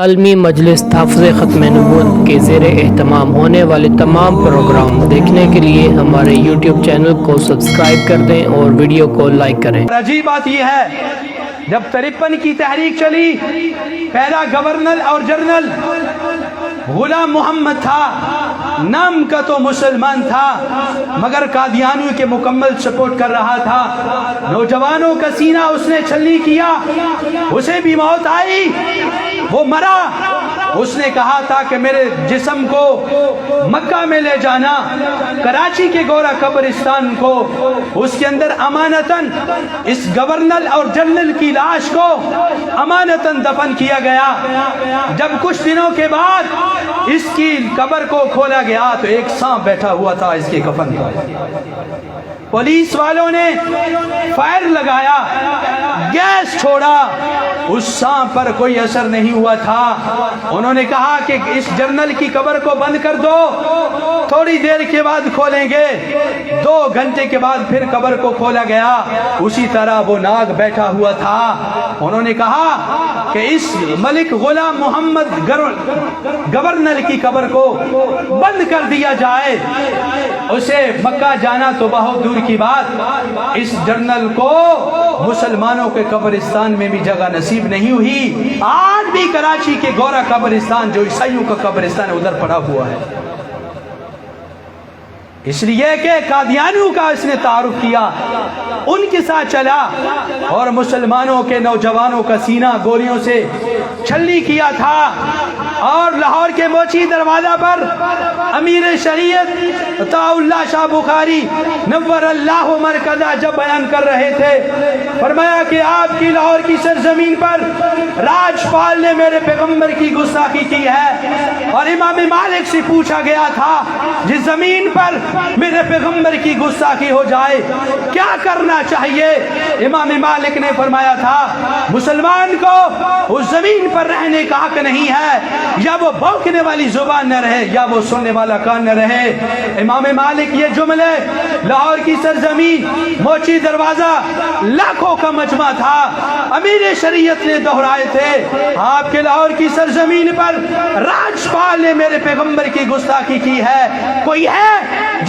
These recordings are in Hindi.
आलमी मजलिस तहफ़ ख़त्म नबूत के ज़ेर अहतमाम होने वाले तमाम प्रोग्राम देखने के लिए हमारे यूट्यूब चैनल को सब्सक्राइब कर दें और वीडियो को लाइक करें। अजीब बात यह है, जब तिरपन की तहरीक चली, पहला गवर्नर और जनरल गुलाम मोहम्मद था, नाम का तो मुसलमान था, मगर कादियानियों के मुकम्मल सपोर्ट कर रहा था। नौजवानों का सीना उसने छलनी किया, उसे भी मौत आई। वो मरा। उसने कहा था कि मेरे जिसम को मक्का में ले जाना, कराची के गोरा कब्रिस्तान को, उसके अंदर अमानतन इस गवर्नर और जनरल की लाश को अमानतन दफन किया गया। जब कुछ दिनों के बाद इसकी कब्र को खोला गया तो एक सांप बैठा हुआ था इसके कफन पर। पुलिस वालों ने फायर लगाया, गैस छोड़ा। उस सांप पर कोई असर नहीं हुआ था। उन्होंने कहा कि इस जर्नल की कबर को बंद कर दो। थोड़ी देर के बाद खोलेंगे। दो घंटे के बाद फिर कबर को खोला गया। उसी तरह वो नाग बैठा हुआ था। उन्होंने कहा कि इस मलिक गुलाम मोहम्मद गवर्नर की कबर को बंद कर दिया जाए। उसे मक्का जाना तो बहुत दूर की बात, इस जर्नल को मुसलमानों के कब्रिस्तान में भी जगह नसीब नहीं हुई। आज भी कराची के गौरा कब्रिस्तान, जो ईसाइयों का कब्रिस्तान उधर पड़ा हुआ है। इसलिए कि कादियानियों का इसने तारुफ किया, उनके साथ चला, और मुसलमानों के नौजवानों का सीना गोलियों से छल्ली किया था, और लाहौर के मोची दरवाज़ा पर अमीर शरीयत ताउल्ला शाह बुखारी नवर अल्लाह मरकजा जब बयान कर रहे थे, फरमाया कि आपकी लाहौर की सरजमीन पर राजपाल ने मेरे पैगंबर की गुस्ताखी की है और इमाम मालिक से पूछा गया था, जिस ज़मीन पर मेरे पैगंबर की गुस्ताखी हो जाए, क्या करना चाहिए? इमाम मालिक ने फरमाया था, मुसलमान को उस ज़मीन पर रहने का हक नहीं है, या वो भौंकने वाली ज़ुबान न रहे, या वो सुनने वाला कान न रहे। इमाम मालिक ये जुमले, लाहौर की सरजमीन, मोची दरवाज़ा, लाखों का मजमा था। अमीर शरीयत ने दोहराए थे। आपके लाहौर की सरजमीन पर राजपाल ने मेरे पैगंबर की गुस्ताखी की है। कोई है?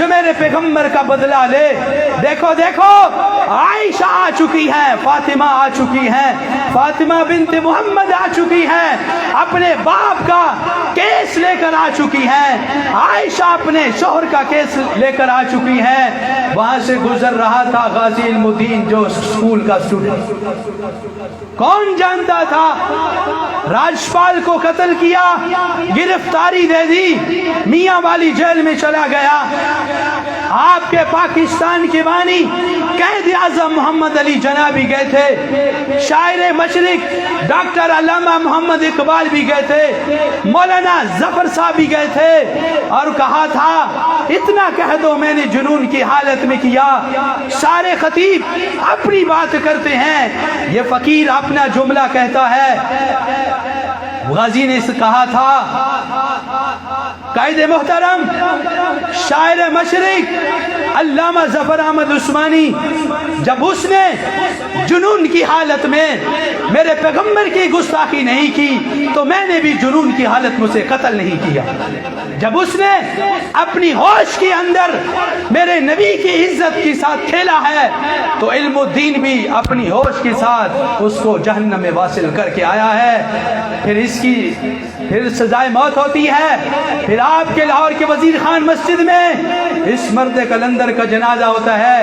जो मेरे पैगंबर का बदला ले। देखो देखो, आयशा आ चुकी है, फातिमा आ चुकी है, फातिमा बिनते मोहम्मद आ चुकी है, अपने बाप का केस लेकर आ चुकी है, आयशा अपने शोहर का केस लेकर आ चुकी है। वहाँ से गुजर रहा था गाजी मुद्दीन जो स्कूल का स्टूडेंट कौन जानता था राजपाल को कत्ल किया, गिरफ्तारी दे दी, मियाँ वाली जेल में चला गया। आपके पाकिस्तान की बानी कैद आज़म मोहम्मद अली जना भी गए थे। शायर मशरक डॉक्टर अलामा मोहम्मद इकबाल भी गए थे। मौलाना ज़फ़र साहब भी गए थे। और कहा था, इतना कह दो मैंने जुनून की हालत में किया। सारे खतीब अपनी बात करते हैं। ये फकीर अपना जुमला कहता है। गाजी ने कहा था कायद मोहतरम, शायर मशरक अल्लामा ज़फ़र अहमद उस्मानी, जब उसने जुनून की हालत में मेरे पैगंबर की गुस्ताखी नहीं की तो मैंने भी जुनून की हालत में उसे कत्ल नहीं किया। जब उसने अपनी होश के अंदर मेरे नबी की इज़्ज़त के साथ खेला है तो इल्मुद्दीन भी अपनी होश के साथ उसको जहन्नम में वासिल करके आया है। फिर इसकी, फिर सजाए मौत होती है। फिर आपके लाहौर के वज़ीर खान मस्जिद में इस मर्द कलंदर का जनाजा होता है।